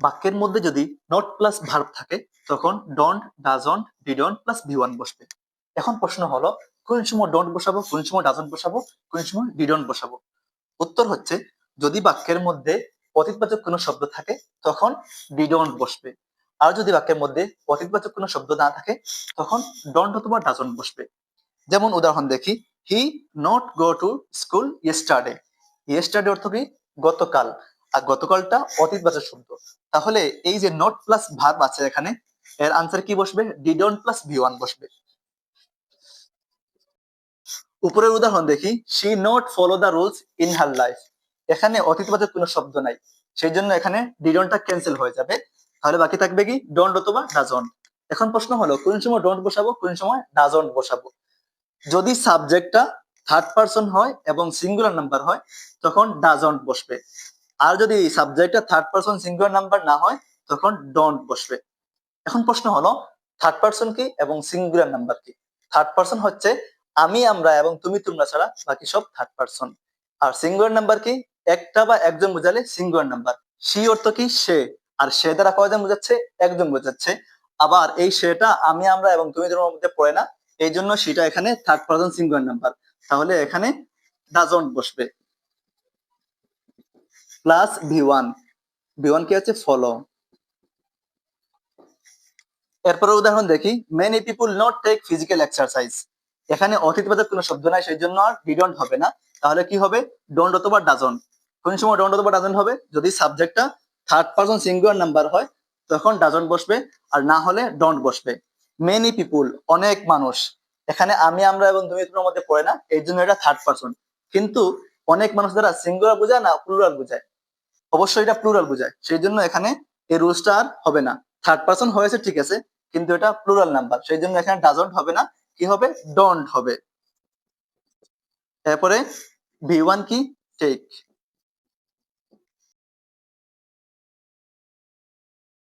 বাক্যের মধ্যে যদি নট প্লাস ভার্ব থাকে, তখন don't doesn't didn't plus V one বসবে। এখন প্রশ্ন হলো, কোন সময় ডন্ট বসাবো, কোন সময় ডাজন্ট বসাবো, কোন সময় ডিডন্ট বসাবো? উত্তর হচ্ছে, যদি বাক্যের মধ্যে অতীতবাচক কোনো শব্দ থাকে, তখন ডিডন্ট বসবে। আর যদি বাক্যের মধ্যে অতীতবাচক কোনো শব্দ না থাকে, তখন ডন্ট অথবা ডাজন্ট বসবে। যেমন উদাহরণ দেখি he not go to school yesterday yesterday অর্থ কি? গতকাল। আর গতকালটা অতীতবাচক শব্দ। তাহলে এই যে নট প্লাস ভার্ব আছে এখানে, এর আনসার কি বসবে? ডিডন্ট প্লাস ভি ওয়ান বসবে। উপরের উদাহরণ দেখি she not follow the rules in her life এখানে অতীতবাচক কোনো শব্দ নাই। সেই জন্য এখানে ডিডন্টটা ক্যান্সেল হয়ে যাবে। তাহলে বাকি থাকবে কি? ডন্ট অথবা ডাজন্ট এখন প্রশ্ন হলো, কোন সময় ডন্ট বসাবো, কোন সময় ডাজন্ট বসাবো? যদি সাবজেক্টটা থার্ড পারসন হয় এবং সিঙ্গুলার নাম্বার হয়, তখন ডাজন্ট বসবে। আর যদি সাবজেক্টটা থার্ড পারসন সিঙ্গুলার নাম্বার না হয়, তখন ডন্ট বসবে। এখন প্রশ্ন হলো থার্ড পারসন কি এবং সিঙ্গুলার নাম্বার কি? থার্ড পারসন হচ্ছে, আমি, আমরা এবং তুমি, তোমরা ছাড়া বাকি সব থার্ড পারসন আর সিঙ্গুলার নাম্বার কি? একটা বা একজন বোঝালে সিঙ্গুলার নাম্বার সি অর্থ কি? সে। আর সে দ্বারা কয়জন বোঝাচ্ছে? একজন বোঝাচ্ছে। আবার এই সেটা আমি, আমরা এবং তুমি, তোমার মধ্যে পড়ে না এই জন্য সেটা এখানে থার্ড পারসন সিঙ্গুলার নাম্বার তাহলে এখানে ডাজন্ট বসবে। Plus V one. V one কি হচ্ছে? ফলো এরপরে উদাহরণ দেখি। Many people not take physical exercise এখানে অতীতবাচক কোনো শব্দ নাই সেই জন্য আর ডিডন্ট হবে না। তাহলে কি হবে? ডন্ট অথবা ডাজন কোন সময় ডন্ট অথবা ডাজন হবে? যদি সাবজেক্টটা থার্ড পারসন সিঙ্গুলার নাম্বার হয়, তখন ডাজন বসবে। আর না হলে ডন্ট বসবে। মেনি পিপুল অনেক মানুষ। এখানে আমি, আমরা এবং তুমি তোমার মধ্যে পড়ে না এই জন্য এটা থার্ড পারসন কিন্তু অনেক মানুষ দ্বারা সিঙ্গুলার বোঝায় না প্লুরাল বোঝায়। অবশ্যই এটা প্লুরাল বোঝায়। সেই জন্য এখানে এই রুলসটা আর হবে না। থার্ড পার্সন হয়েছে, ঠিক আছে। কিন্তু এটা প্লুরাল নাম্বার সেই জন্য এখানে ডাজন্ট হবে না। কি হবে? ডন্ট হবে। তারপরে ভি ওয়ান কি? টেক